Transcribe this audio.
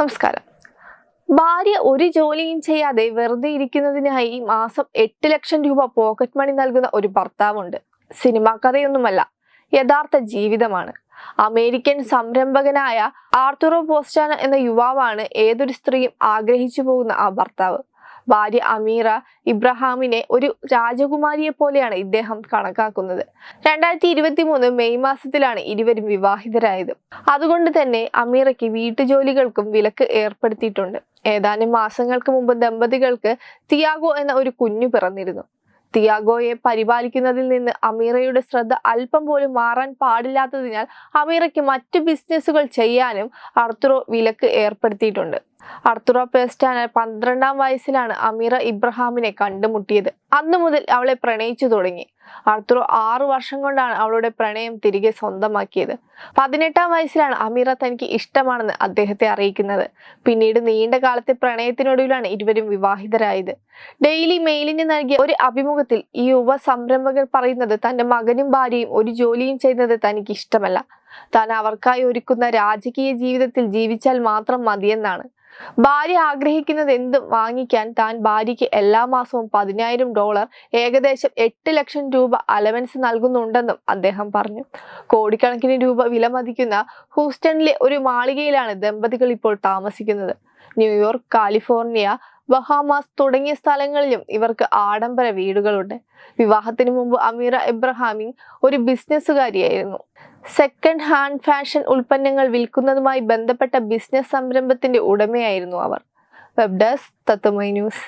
നമസ്കാരം. ഭാര്യ ഒരു ജോലിയും ചെയ്യാതെ വെറുതെ ഇരിക്കുന്നതിനായി മാസം എട്ട് ലക്ഷം രൂപ പോക്കറ്റ് മണി നൽകുന്ന ഒരു ഭർത്താവുണ്ട്. സിനിമാ കഥയൊന്നുമല്ല യഥാർത്ഥ ജീവിതമാണ്. അമേരിക്കൻ സംരംഭകനായ ആർത്തുറോ പോസ്റ്റാന എന്ന യുവാവാണ് ഏതൊരു സ്ത്രീയും ആഗ്രഹിച്ചു പോകുന്ന ആ ഭർത്താവ്. ഭാര്യ അമീറ ഇബ്രഹാമിനെ ഒരു രാജകുമാരിയെ പോലെയാണ് ഇദ്ദേഹം കണക്കാക്കുന്നത്. രണ്ടായിരത്തി ഇരുപത്തി മൂന്ന് മെയ് മാസത്തിലാണ് ഇരുവരും വിവാഹിതരായത്. അതുകൊണ്ട് തന്നെ അമീറയ്ക്ക് വീട്ടുജോലികൾക്കും വിലക്ക് ഏർപ്പെടുത്തിയിട്ടുണ്ട്. ഏതാനും മാസങ്ങൾക്ക് മുമ്പ് ദമ്പതികൾക്ക് തിയാഗോ എന്ന ഒരു കുഞ്ഞു പിറന്നിരുന്നു. തിയാഗോയെ പരിപാലിക്കുന്നതിൽ നിന്ന് അമീറയുടെ ശ്രദ്ധ അല്പം പോലും മാറാൻ പാടില്ലാത്തതിനാൽ അമീറയ്ക്ക് മറ്റു ബിസിനസ്സുകൾ ചെയ്യാനും അർത്തുറോ വിലക്ക് ഏർപ്പെടുത്തിയിട്ടുണ്ട്. അർത്തുറോ പേസ്റ്റാന പന്ത്രണ്ടാം വയസ്സിലാണ് അമീറ ഇബ്രഹാമിനെ കണ്ടുമുട്ടിയത്. അന്നു മുതൽ അവളെ പ്രണയിച്ചു തുടങ്ങി. അർത്തുറോ ആറു വർഷം കൊണ്ടാണ് അവളുടെ പ്രണയം തിരികെ സ്വന്തമാക്കിയത്. പതിനെട്ടാം വയസ്സിലാണ് അമീറ തനിക്ക് ഇഷ്ടമാണെന്ന് അദ്ദേഹത്തെ അറിയിക്കുന്നത്. പിന്നീട് നീണ്ട കാലത്തെ പ്രണയത്തിനൊടുവിലാണ് ഇരുവരും വിവാഹിതരായത്. ഡെയിലി മെയിലിന് നൽകിയ ഒരു അഭിമുഖത്തിൽ ഈ യുവ സംരംഭകർ പറയുന്നത് തന്റെ മകനും ഭാര്യയും ഒരു ജോലിയും ചെയ്യുന്നത് തനിക്ക് ഇഷ്ടമല്ല. താൻ അവർക്കായി ഒരുക്കുന്ന രാജകീയ ജീവിതത്തിൽ ജീവിച്ചാൽ മാത്രം മതിയെന്നാണ്. ഭാര്യ ആഗ്രഹിക്കുന്നത് എന്തും വാങ്ങിക്കാൻ താൻ ഭാര്യയ്ക്ക് എല്ലാ മാസവും പതിനായിരം ഡോളർ ഏകദേശം എട്ട് ലക്ഷം രൂപ അലവൻസ് നൽകുന്നുണ്ടെന്നും അദ്ദേഹം പറഞ്ഞു. കോടിക്കണക്കിന് രൂപ വില മതിക്കുന്ന ഹൂസ്റ്റണിലെ ഒരു മാളികയിലാണ് ദമ്പതികൾ ഇപ്പോൾ താമസിക്കുന്നത്. ന്യൂയോർക്ക് കാലിഫോർണിയ ബഹാമാസ് തുടങ്ങിയ സ്ഥലങ്ങളിലും ഇവർക്ക് ആഡംബര വീടുകളുണ്ട്. വിവാഹത്തിന് മുമ്പ് അമീറ ഇബ്രഹാമി ഒരു ബിസിനസ്സുകാരിയായിരുന്നു. സെക്കൻഡ് ഹാൻഡ് ഫാഷൻ ഉൽപ്പന്നങ്ങൾ വിൽക്കുന്നതുമായി ബന്ധപ്പെട്ട ബിസിനസ് സംരംഭത്തിന്റെ ഉടമയായിരുന്നു അവർ. Web desk Tattvamayi news